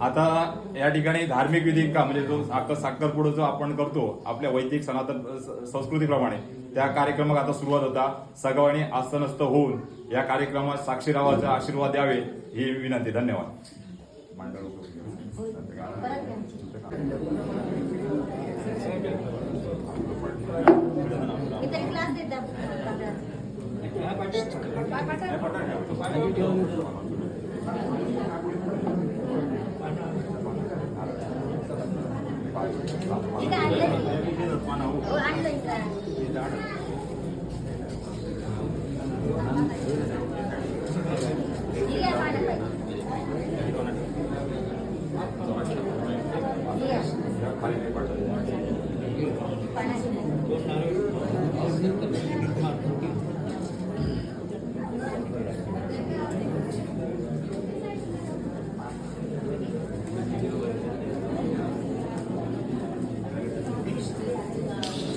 आता या ठिकाणी धार्मिक विधी का म्हणजे जो साखर साखरपुडा जो आपण करतो आपल्या वैदिक सनातन संस्कृतीप्रमाणे त्या कार्यक्रमात आता सुरुवात होता. सगळ्यांनी आसनस्थ होऊन या कार्यक्रमात साक्षीरावाचा आशीर्वाद द्यावे ही विनंती. धन्यवाद.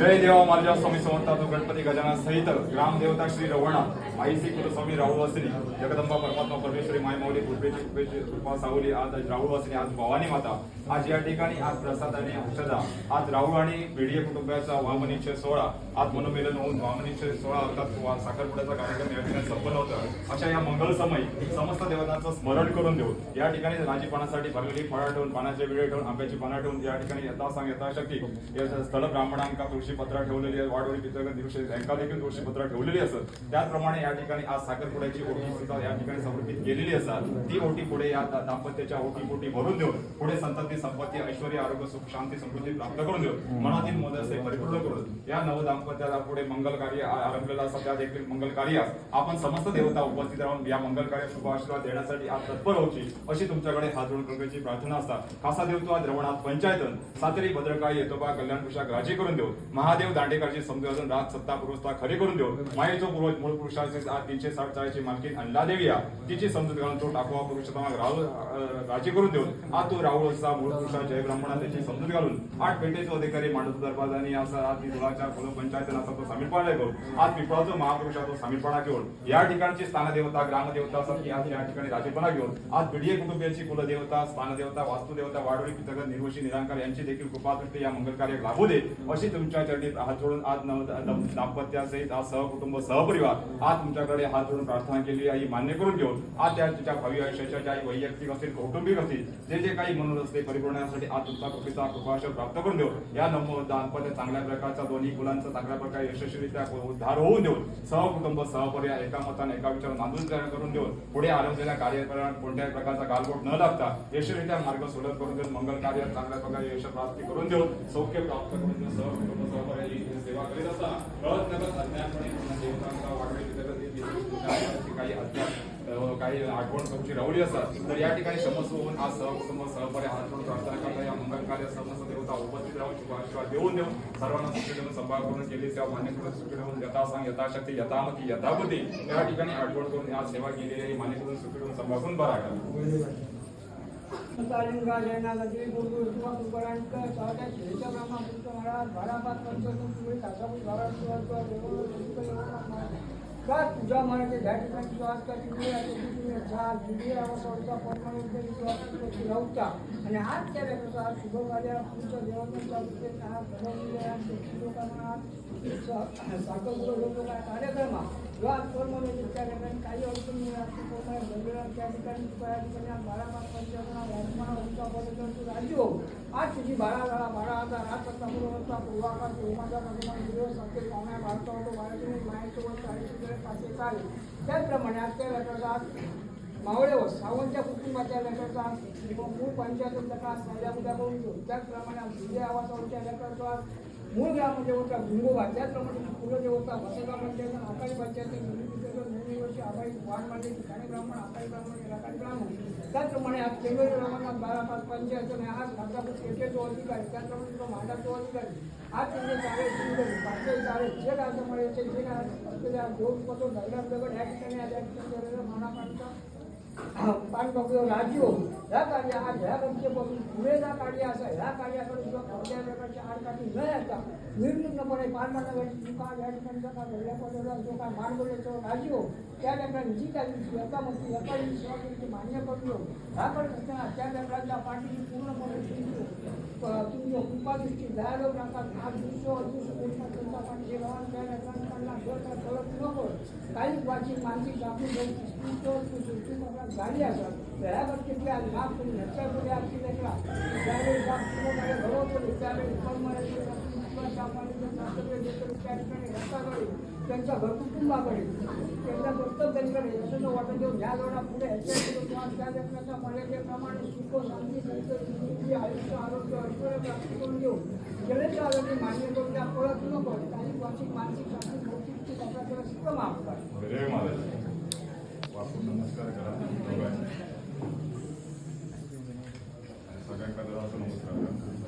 जय देवा माझ्या स्वामी समर्था तो गणपती गजानन सहित ग्रामदेवता श्री रवणा आई श्री कुलस्वामी राहुल जगदंबा परमात्मा परमेश्वरी माय माऊली कृपेची कृपेची कृपा सावली आज राहुल आज भवानी माता. आज या ठिकाणी आज प्रसाद आणि औषधा. आज राहुल आणि बेडिये कुटुंबाचा वामनिश्चय सोहळा. आज मनोमेलन होऊन वामनिश्चय सोहळा अर्थात साखरपुड्याचा कार्यक्रम या ठिकाणी संपन्न होतं अशा या मंगलसमयी समस्त देवतांचं स्मरण करून देऊ या ठिकाणी राजीपानासाठी भरलेली फळा ठेवून पानाचे विडे ठेवून आंब्याची पानं ठेवून या ठिकाणी यथासांग यथाशक्ती. स्थळ ब्राह्मणांका तुळशीपत्र ठेवलेली आहे वाढवली पितृगण दिवशी यांका देखील तुळशीपत्र ठेवलेली असत. त्याचप्रमाणे या ठिकाणी आज साखरपुड्याची ओटी सुद्धा या ठिकाणी समर्पित केलेली असतात. ती ओटी पुढे या दाम्पत्याच्या ओटी पोटी भरून देऊन पुढे संतती संपत्ती ऐश्वर आरोग्य सुख शांती समृद्धी प्राप्त करून देऊन मनातील मोदसे परिपूर्ण करून या नव दाम्पत्याला पुढे मंगल कार्य आरंभलेला आरंभलेलं त्या देखील मंगल कार्य आपण समस्त देवता उपस्थित राहून या मंगल कार्य शुभ आशीर्वाद देण्यासाठी आज तत्पर होती अशी तुमच्याकडे हात जोडून कृपेची प्रार्थना असतात खासा देवतो आज द्रवणात पंचायतन सातरी भद्रकाळी येतोबा कल्याण पुषाक राजी करून देऊ महादेव दांडेकरची समजून राज सत्ता पुरुषता खरे करून देऊ मायेचो पूर्वज मूळ पुरुषा पुरुषाचे आज तीनशे साठ चाळीसची मालकीन अंडादेवी या तिची समजूत घालून तो टाकवा पुरुषोत्तमाक राहुल राजी करून देऊन आज तो राहुल असा मूळ पुरुषा जय ब्राह्मणा त्याची समजूत घालून आठ पेटेचो अधिकारी मांडतो दरबाजांनी असा आज ती धुळाच्या कुल असा तो सामीलपणा घेऊन आज पिंपळाचो महापुरुषा तो सामीलपणा घेऊन या ठिकाणची स्थानदेवता ग्रामदेवता असतात की आज या ठिकाणी राजेपणा घेऊन आज बिडिये कुटुंबियांची कुलदेवता स्थानदेवता वास्तुदेवता वाडोळी पितगत निर्वशी निरांकार यांची देखील कृपादृष्टी या मंगल कार्य लाभू दे अशी तुमच्या चरणीत हात जोडून आज दाम्पत्यासहित आज सहकुटुंब सहपरिवार आज तुमच्याकडे हात जोडून प्रार्थना केली आई मान्य करून घेऊन. आज त्या तिच्या भावी आयुष्याच्या ज्या वैयक्तिक असतील कौटुंबिक असतील जे जे काही म्हणून असते परिपूर्णासाठी आज तुमचा कृपेचा कृपाश प्राप्त करून देऊ या नम दाम्पत्य चांगल्या प्रकारचा दोन्ही मुलांचा चांगल्या प्रकारे यशस्वीरित्या उद्धार होऊन देऊन सहकुटुंब सहपर्याय एका मताने एका विचार बांधून तयार करून देऊन पुढे आरंभलेल्या कार्यक्रमात कोणत्याही प्रकारचा गालबोट न लागता यशस्वीरित्या मार्ग सुलभ करून देऊन मंगल कार्य चांगल्या प्रकारे यश प्राप्ती करून देऊन सौख्य प्राप्त करून देऊन सहकुटुंब सहपरिवार सेवा करीत असता कळत अज्ञानपणे देवतांचा वाटणी काही अज्ञान काही आठवण तुमची रवली असतात तर या ठिकाणी क्षमस्व होऊन आज सहकुटुंब सहपरिवार हात जोडून प्रार्थना करता या मंगल कार्य समस्त देवता उपस्थित राहून शुभ देऊन देऊन सर्वांना सुखी देऊन संभाग करून केली. सेवा मान्य करून सुखी देऊन यथासांग यथाशक्ती यथामती यथापती या ठिकाणी आठवण करून आज सेवा केलेली आहे. मान्य करून सुखी देऊन संभागून बरा करा कालिंगा किंवा कुंभरांक सहजा श्रीचा ब्रह्मा महाराज भारापात पंचसून तुम्ही कासापूर भारात किंवा किंवा देवळ ललित देवळ का तुझ्या मनाचे त्या ठिकाणी श्वास का तुम्ही आता तुम्ही झाल दिली अवसरचा परमानंद श्वास नव्हता आणि आज त्या व्यक्तीचा आज शुभ कार्य तुमच्या देवांचा आज घडवलेल्या लोकांना आज साखर लोक कार्यक्रम आज परमानंद त्या ठिकाणी काही अडचण नाही आपली पोटाला घडलेला त्या ठिकाणी त्या ठिकाणी आज बारा पाच पंचायतना राजमाना उंचा पर्यंत राज्य हो आज तुझी बारा झाला बारा हजार आज पूर्वाकार पूर्वाचा भगवान भारतावर सारखे पाहुण्या भारता होतो मायासोबत पाचशे चालेल त्याचप्रमाणे आज त्या मावळेवर सावंतच्या कुटुंबाच्या लेकराचा आज मूळ पंचायत आज माझ्या उद्या करून घेऊ त्याचप्रमाणे आज विजय आवासावरच्या लेकराचा मूळ ग्रामदेवता गुंगोबा त्याचप्रमाणे कुलदेवता वसगा पंचायत आकाळी पंचायत वाढ मांडली ठिकाणी ब्राह्मण आकाळी ब्राह्मण इलाकाळी ब्राह्मण त्याचप्रमाणे आज केंद्रीय ब्राह्मणात बारा पाच पंचायत आणि आज खासदार पेठेचो अधिकारी त्याचप्रमाणे तो मांडाचो अधिकारी आज त्यांचे चाळे सुंदर पाचशे चाळे जे राज्यामुळे जे जे असलेल्या दोन पतो दगडात दगड ह्या ठिकाणी आज या ठिकाणी मानापांचा पानपक्ष राज्य ह्या कार्य आज ह्या गमतीपासून पुढे जा कार्य असं ह्या कार्याकडे किंवा कोणत्या प्रकारच्या आडकाठी न येता निर्विघ्नपणे पान मानवाची या ठिकाणचा का वेगळ्या पदाला जो काय मान बोलायचो राज्य त्या ठिकाणी जी काही एका मग एका सेवा मान्य करलो ह्या करत असताना त्या लेकरांच्या पाठीची पूर्णपणे तुमची कृपादृष्टी दयालोक राहतात आज दुसरं अदृश्य कोणता त्यांचा पाठीशी राहून त्या लेकरांना कळत नको काही वाचिक मानसिक आपली स्पिरिच्युअल झाली असतात तर ह्या गोष्टीतल्या आज माफ तुम्ही ह्याच्यापुढे आजची लेकरा त्यावेळी बाप पूर्णपणे घडवतो त्यावेळी त्या ठिकाणी रस्त्याकडे त्यांच्या घर कुटुंबाकडे त्यांच्या कर्तव्यांकडे यशस्व वाटत घेऊन ह्या जोडा पुढे त्या लेकराच्या मर्यादेप्रमाणे सुख शांती संतती आयुष्य आरोग्य ऐश्वर्य प्राप्त करून देऊन जलेच्या आरोग्य मान्य करून त्या पळत नको काही वाचिक मानसिक शांती भौतिक महाराज. वाकून नमस्कार करा. दोघांनी. असं नमस्कार करा.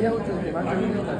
그냥 좀 만들면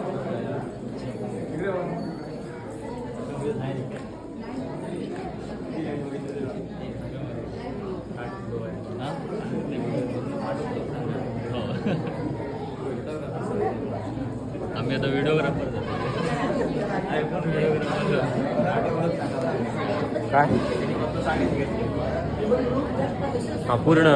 आता व्हिडिओग्राफर काय? हा पूर्ण.